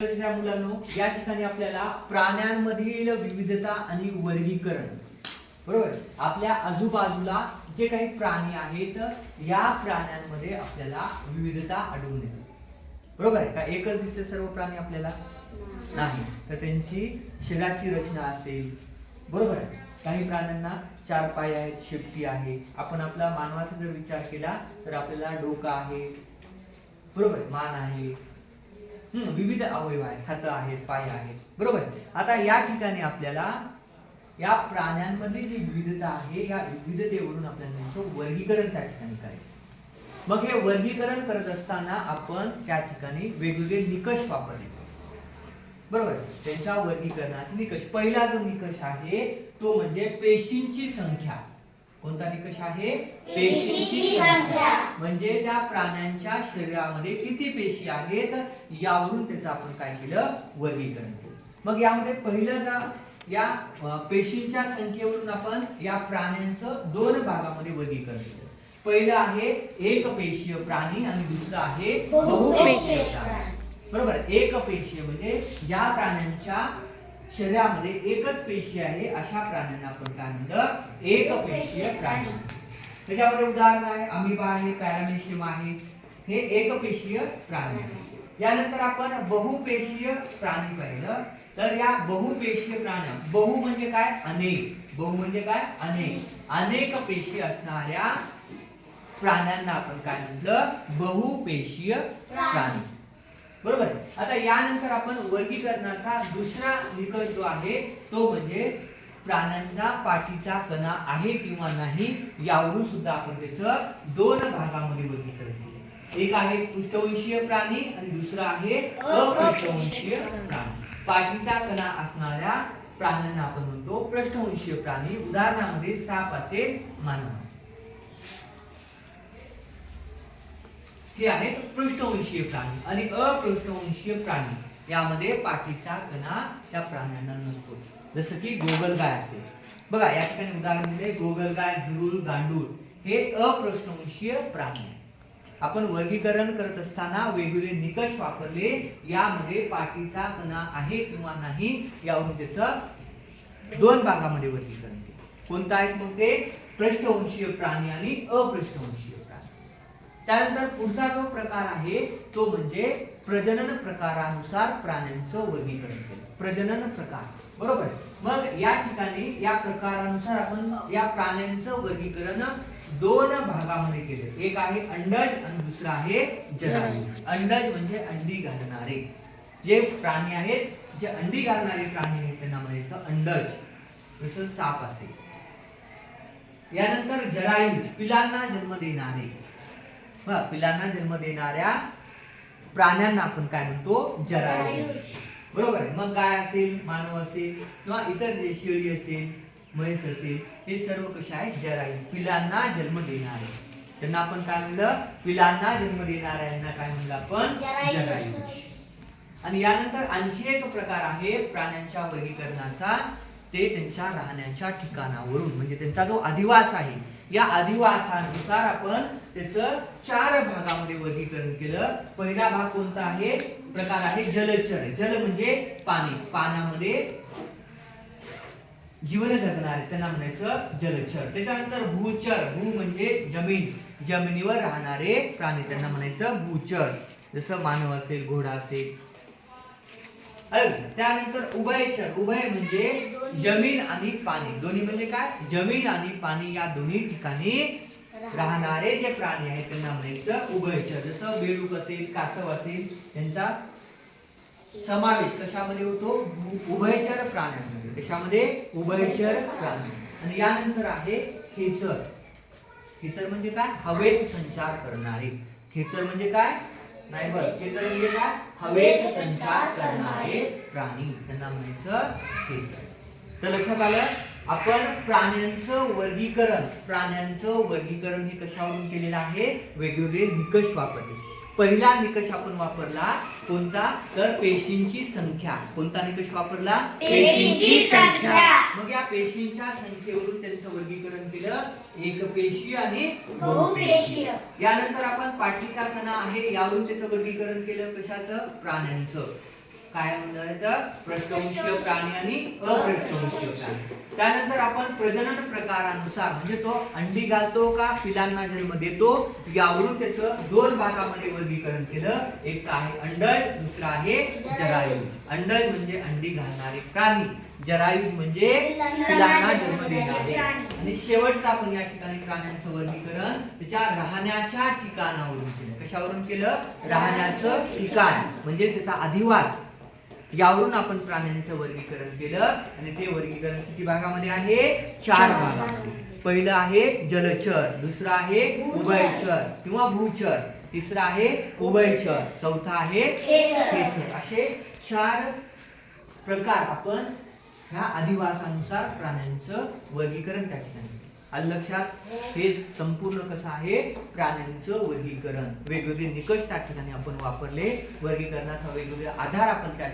मुलांनो या ठिकाणी आपल्याला प्राण्यांमधील विविधता आणि वर्गीकरण बरोबर? आपल्या आजूबाजूला जे काही प्राणी आहेत या प्राण्यांमध्ये आपल्याला विविधता आढळून येते. बरोबर आहे का? एकच दिसते सर्व प्राणी आपल्याला? नाही. तर त्यांची शरीराची रचना असेल बरोबर आहे? काही प्राण्यांना चार पाय आहेत शेपटी आहे. आपण आपला मानवाचा जर विचार केला तर आपल्याला डोका आहे बरोबर मान आहे विविध अवयव आहेत हात आहेत पाय आहेत. बरोबर? आता या ठिकाणी आपल्याला या प्राण्यांमध्ये जी विविधता आहे या विविधतेवरून आपल्याला त्यांचं वर्गीकरण त्या ठिकाणी करायचं. मग हे वर्गीकरण करत असताना आपण त्या ठिकाणी वेगवेगळे निकष वापरले. बरोबर? त्यांच्या वर्गीकरणाचे निकष. पहिला जो निकष आहे तो म्हणजे पेशींची संख्या. कोणता निकष आहे? पेशींची संख्या. म्हणजे त्या प्राण्यांच्या शरीरामध्ये किती पेशी आहेत यावरून त्याचं आपण काय केलं? वर्गीकरण केलं. मग यामध्ये पहिलं जा या पेशींच्या संख्येवरून आपण या प्राण्यांचं दोन भागामध्ये वर्गीकरण केलं. पहिलं आहे एक पेशीय प्राणी आणि दुसरं आहे बहुपेशीय प्राणी. बरोबर? एक पेशीय म्हणजे ज्या प्राण्यांच्या शरीरामध्ये एकच पेशी आहे अशा प्राण्यांना आपण काय म्हणतं? एक पेशीय प्राणी. त्याच्यामध्ये उदाहरण आहे अमिबा आहे पॅरामेशियम आहे. हे एकपेशीय प्राणी आहे. यानंतर आपण बहुपेशीय प्राणी पाहिलं. तर या बहुपेशीय प्राण्या बहु म्हणजे काय? अनेक. बहु म्हणजे काय? अनेक. अनेक पेशी असणाऱ्या प्राण्यांना आपण काय म्हटलं बहुपेशीय प्राणी. बरोबर आहे. आता यानंतर आपण वर्गीकरणाचा दुसरा निकष जो आहे तो म्हणजे प्राण्यांचा पाठीचा कणा आहे किंवा नाही यावरून सुद्धा आपण त्याचं दोन भागामध्ये वर्गीकरण केले एक आहे पृष्ठवंशीय प्राणी आणि दुसरा आहे अपृष्ठवंशीय प्राणी पाठीचा कणा असणाऱ्या प्राण्यांना आपण म्हणतो पृष्ठवंशीय प्राणी उदाहरणामध्ये साप असेल मानव असेल. हे आहेत पृष्ठवंशीय प्राणी आणि अपृष्ठवंशीय प्राणी. यामध्ये पाठीचा कणा त्या प्राण्यांना नसतो. जसं की गोगलगाय असेल. बघा या ठिकाणी उदाहरण दिले गोगलगाय झुरूळ गांडूळ हे अपृष्ठवंशीय प्राणी. आपण वर्गीकरण करत असताना वेगवेगळे निकष वापरले यामध्ये पाठीचा कणा आहे किंवा नाही यावरून त्याचं दोन भागामध्ये वर्गीकरण केलं. कोणता आहेत मग ते? पृष्ठवंशीय प्राणी आणि अपृष्ठवंशीय त्यानंतर पुढचा जो प्रकार आहे तो म्हणजे प्रजनन प्रकारानुसार प्राण्यांचं वर्गीकरण केलं. प्रजनन प्रकार. बरोबर. मग या ठिकाणी या प्रकारानुसार आपण या प्राण्यांचं वर्गीकरण दोन भागामध्ये केलं. एक आहे अंडज आणि दुसरं आहे जरायू अंडज म्हणजे अंडी घालणारे. जे प्राणी आहेत जे अंडी घालणारे प्राणी आहेत त्यांना म्हणायचं अंडज. जसं साप असेल. यानंतर जरायुज पिलांना जन्म देणारे. बघा, पिलांना जन्म देणाऱ्या प्राण्यांना आपण काय म्हणतो? जरायुज बरोबर आहे. मग गाय असेल? मानव असेल किंवा इतर जे शेळी असेल म्हैस असेल हे सर्व कसे आहेत जरायू. पिलांना जन्म देणारे. त्यांना आपण काय म्हणलं? पिलांना जन्म देणाऱ्यांना काय म्हणलं आपण. जरायुज आणि यानंतर आणखी एक प्रकार आहे प्राण्यांच्या वर्गीकरणाचा. ते त्यांच्या राहण्याच्या ठिकाणावरून म्हणजे त्यांचा जो अधिवास आहे या अधिवासानुसार आपण त्याचं चार भागामध्ये वर्गीकरण केलं. पहिला भाग कोणता आहे? प्रकार आहे जलचर. जल म्हणजे पाणी. पाण्यामध्ये जीवन जगणारे त्यांना म्हणायचं जलचर. त्याच्यानंतर भूचर. भू म्हणजे जमीन. जमिनीवर राहणारे प्राणी त्यांना म्हणायचं भूचर. जसं मानव असेल घोडा असेल त्यानंतर उभयचर उभय म्हणजे जमीन आणि पाणी. दोन्ही म्हणजे काय? जमीन आणि पाणी या दोन्ही ठिकाणी राहणारे जे प्राणी आहेत त्यांना म्हणायचं उभयचर जसं बेडूक असेल कासव असेल त्यांचा समावेश कशामध्ये होतो? उभयचर प्राण्यांमध्ये. कशामध्ये? उभयचर प्राणी आणि यानंतर आहे खेचर. खेचर म्हणजे काय? हवेत संचार करणारे. खेचर म्हणजे काय? नाही बघ खेचर म्हणजे काय? हवेत संचार करणारे. प्राणी. त्यांना म्हणायचं तर लक्षात आलं? आपण प्राण्यांचं वर्गीकरण प्राण्यांचं वर्गीकरण हे कशावरून केलेलं आहे? वेगवेगळे निकष वापरले. पहिला निकष आपण वापरला कोणता? तर पेशींची संख्या. कोणता निकष वापरला? पेशींची संख्या. मग या पेशींच्या संख्येवरून त्यांचं वर्गीकरण केलं. एक पेशी आणि बहुपेशीय. यानंतर आपण पाठीचा कणा आहे यावरून त्याचं वर्गीकरण केलं कशाचं? प्राण्यांचं. काय म्हणायचं? पृष्ठवंशीय प्राणी आणि अपृष्ठवंशीय प्राणी. त्यानंतर आपण प्रजनन प्रकारानुसार म्हणजे तो अंडी घालतो का पिलांना जन्म देतो यावरून त्याचं दोन भागामध्ये वर्गीकरण केलं. एक आहे अंडज दुसरा आहे जरायुज अंडज म्हणजे अंडी घालणारे प्राणी. जरायुज म्हणजे पिलांना जन्म देणारे. आणि शेवटचं आपण या ठिकाणी प्राण्यांचं वर्गीकरण त्याच्या राहण्याच्या ठिकाणावरून केलं. कशावरून केलं? राहण्याचं ठिकाण म्हणजे त्याचा अधिवास यावरून आपण प्राण्यांचं वर्गीकरण केलं. आणि ते वर्गीकरण किती भागामध्ये आहे? चार भागामध्ये. पहिलं आहे जलचर दुसरं आहे उभयचर किंवा भूचर. तिसरं आहे उभयचर. चौथा आहे. खेचर. असे चार प्रकार आपण ह्या अधिवासानुसार प्राण्यांचं वर्गीकरण त्या ठिकाणी लक्षात? हे संपूर्ण कसं आहे? प्राण्यांचं वर्गीकरण. वेगवेगळे निकष त्या ठिकाणी आपण वापरले. वर्गीकरणाचा वेगवेगळे आधार आपण त्या